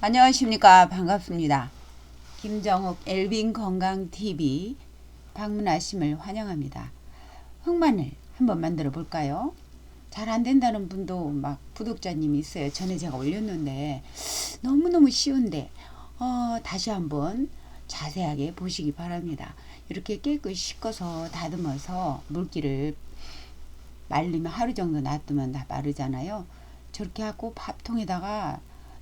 안녕하십니까 반갑습니다. 김정욱 엘빈 건강 TV 방문하심을 환영합니다. 흑마늘 한번 만들어 볼까요? 잘 안 된다는 분도 막 구독자님이 있어요. 전에 제가 올렸는데 너무너무 쉬운데 어, 다시 한번 자세하게 보시기 바랍니다. 이렇게 깨끗이 씻어서 다듬어서 물기를 말리면 하루 정도 놔두면 다 마르잖아요. 저렇게 하고 밥통에다가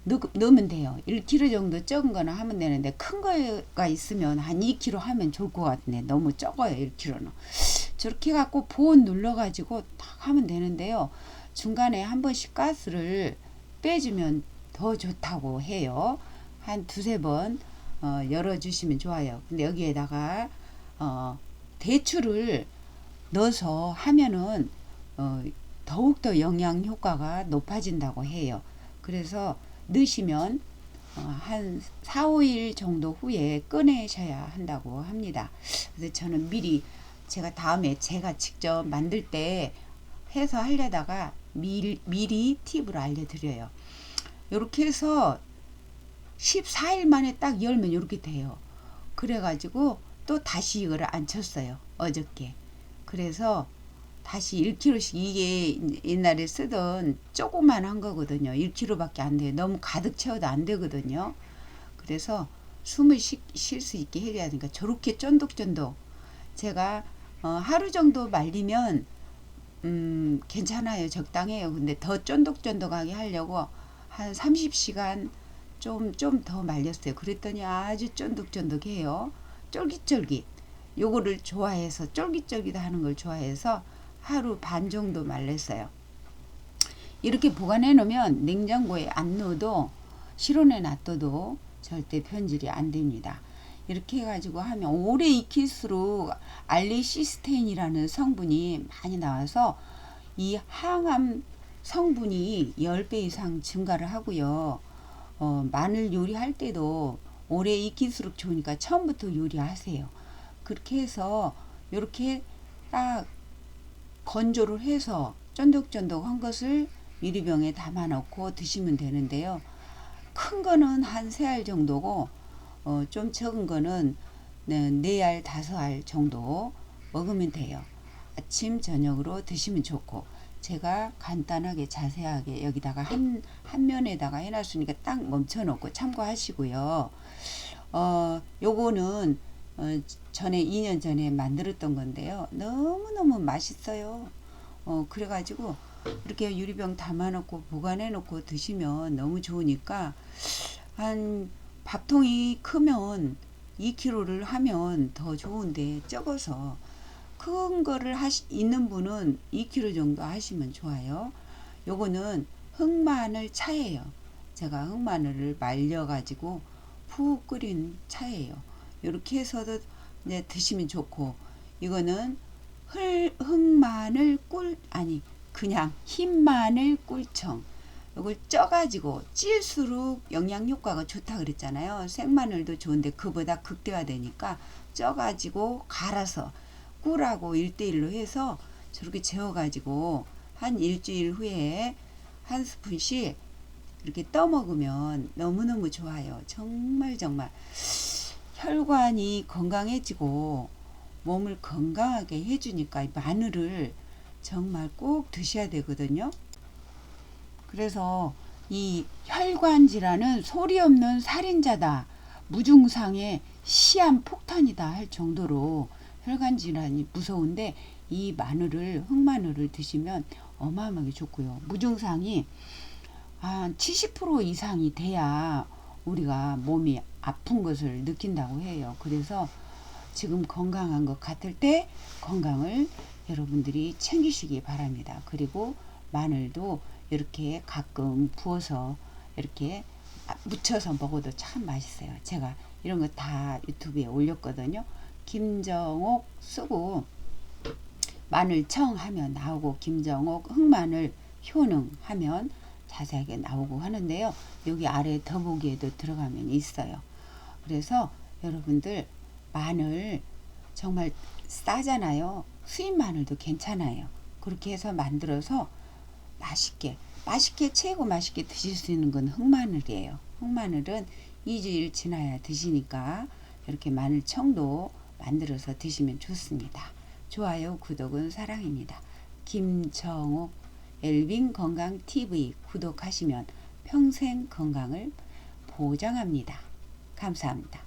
넣, 넣으면 돼요. 1kg 정도 적은 거나 하면 되는데 큰 거가 있으면 한 2kg 하면 좋을 것 같은데 너무 적어요. 1kg는. 저렇게 갖고 보온 눌러가지고 딱 하면 되는데요. 중간에 한 번씩 가스를 빼주면 더 좋다고 해요. 한 두세 번 어, 열어주시면 좋아요. 근데 여기에다가 어, 대추를 넣어서 하면은 어, 더욱더 영양 효과가 높아진다고 해요. 그래서 넣으시면 어, 한 4, 5일 정도 후에 꺼내셔야 한다고 합니다. 그래서 저는 미리 제가 다음에 제가 직접 만들 때 해서 하려다가 미리, 미리 팁을 알려드려요. 이렇게 해서 14일 만에 딱 열면 이렇게 돼요. 그래가지고 또 다시 이거를 안 쳤어요. 어저께. 그래서 다시 1kg씩 이게 옛날에 쓰던 조그만 한 거거든요. 1kg밖에 안 돼요. 너무 가득 채워도 안 되거든요. 그래서 숨을 쉴 수 있게 해야 되니까 저렇게 쫀득쫀득 제가 어, 하루 정도 말리면 음, 괜찮아요. 적당해요. 근데 더 쫀득쫀득하게 하려고 한 30시간 좀 좀 더 말렸어요. 그랬더니 아주 쫀득쫀득해요. 쫄깃쫄깃. 요거를 좋아해서 쫄깃쫄깃 하는 걸 좋아해서 하루 반 정도 말렸어요. 이렇게 보관해 놓으면 냉장고에 안 넣어도 실온에 놔둬도 절대 변질이 안 됩니다. 이렇게 해가지고 하면 오래 익힐수록 알리시스테인이라는 성분이 많이 나와서 이 항암 성분이 10배 이상 증가를 하고요. 어, 마늘 요리할 때도 오래 익힐수록 좋으니까 처음부터 요리하세요. 그렇게 해서 이렇게 딱 건조를 해서 쫀득쫀득한 것을 유리병에 담아 놓고 드시면 되는데요. 큰 거는 한 세 알 정도고 어, 좀 적은 거는 네 알, 다섯 알 정도 먹으면 돼요. 아침, 저녁으로 드시면 좋고 제가 간단하게 자세하게 여기다가 한, 한 면에다가 해놨으니까 딱 멈춰 놓고 참고하시고요. 어, 요거는 어, 전에 2년 전에 만들었던 건데요. 너무너무 맛있어요. 어, 그래가지고 이렇게 유리병 담아놓고 보관해놓고 드시면 너무 좋으니까 한 밥통이 크면 2kg를 하면 더 좋은데 적어서 큰 거를 하시, 있는 분은 2kg 정도 하시면 좋아요. 요거는 흑마늘 차예요. 제가 흑마늘을 말려가지고 푹 끓인 차예요. 이렇게 해서도 이제 드시면 좋고 이거는 흙, 흑마늘 꿀 아니 그냥 흰 마늘 꿀청 이걸 쪄가지고 찔수록 영양 효과가 좋다 그랬잖아요. 생마늘도 좋은데 그보다 극대화되니까 쪄가지고 갈아서 꿀하고 일대일로 해서 저렇게 재워가지고 한 일주일 후에 한 스푼씩 이렇게 떠먹으면 너무너무 좋아요. 정말 정말 혈관이 건강해지고 몸을 건강하게 해주니까 마늘을 정말 꼭 드셔야 되거든요. 그래서 이 혈관 질환은 소리 없는 살인자다. 무증상의 시한 폭탄이다 할 정도로 혈관 질환이 무서운데 이 마늘을 흑마늘을 드시면 어마어마하게 좋고요. 무증상이 한 70% 이상이 돼야 우리가 몸이 아픈 것을 느낀다고 해요. 그래서 지금 건강한 것 같을 때 건강을 여러분들이 챙기시기 바랍니다. 그리고 마늘도 이렇게 가끔 부어서 이렇게 묻혀서 먹어도 참 맛있어요. 제가 이런 거 다 유튜브에 올렸거든요. 김정옥 쓰고 마늘청 하면 나오고 김정옥 흑마늘 효능 하면 자세하게 나오고 하는데요. 여기 아래 더보기에도 들어가면 있어요. 그래서 여러분들 마늘 정말 싸잖아요. 수입 마늘도 괜찮아요. 그렇게 해서 만들어서 맛있게 맛있게 최고 맛있게 드실 수 있는 건 흑마늘이에요. 흑마늘은 2주일 지나야 드시니까 이렇게 마늘청도 만들어서 드시면 좋습니다. 좋아요, 구독은 사랑입니다. 김정욱 엘빈 건강 TV 구독하시면 평생 건강을 보장합니다. 감사합니다.